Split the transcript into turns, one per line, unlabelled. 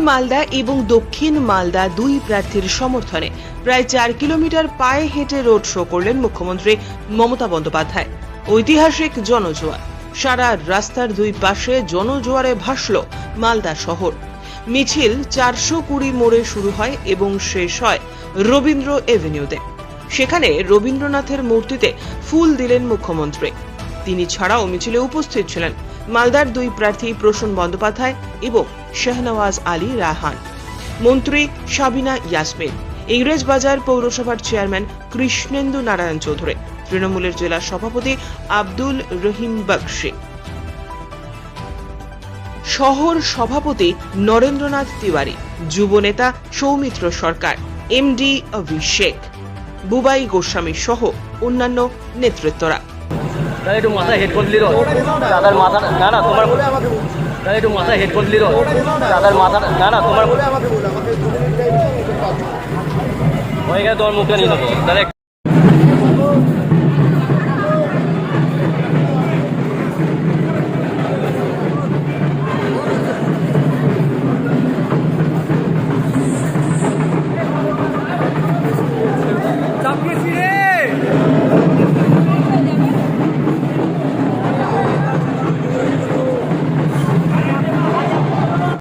মালদা এবং দক্ষিণ মালদা দুই প্রার্থীর সমর্থনে প্রায় চার কিলোমিটার পায়ে হেঁটে রোড শো করলেন মুখ্যমন্ত্রী মমতা বন্দ্যোপাধ্যায়। ঐতিহাসিক জনজোয়ার। সারা রাস্তার দুই পাশে জনজোয়ারে ভাসল মালদা শহর। মিছিল চারশো কুড়ি মোড়ে শুরু হয় এবং শেষ হয় রবীন্দ্র এভিনিউতে। সেখানে রবীন্দ্রনাথের মূর্তিতে ফুল দিলেন মুখ্যমন্ত্রী। তিনি ছাড়াও মিছিলে উপস্থিত ছিলেন মালদার দুই প্রার্থী প্রসূন বন্দ্যোপাধ্যায় এবং শাহনওয়াজ আলী রাহান। মন্ত্রী সাবিনা ইয়াসমিন ইংরেজবাজার পৌরসভার চেয়ারম্যান কৃষ্ণেন্দু নারায়ণ চৌধুরী, তৃণমূলের জেলা সভাপতি আব্দুল রহিম বক্সি। শহর সভাপতি নরেন্দ্রনাথ তিওয়ারি, যুব নেতা সৌমিত্র সরকার, এমডি অভিষেক, বুবাই গোস্বামী সহ অন্যান্য নেতৃত্বরা।
দাদা, একটু মাথায় হেডফোন দিলি দাদার মাথা, না না, তোমার তাহলে একটু মাথায় হেডফোন দিলি দাদার মাথা, না না, তোমার হয়ে গেছে তোমার মুখে নিয়ে নেব। দাদা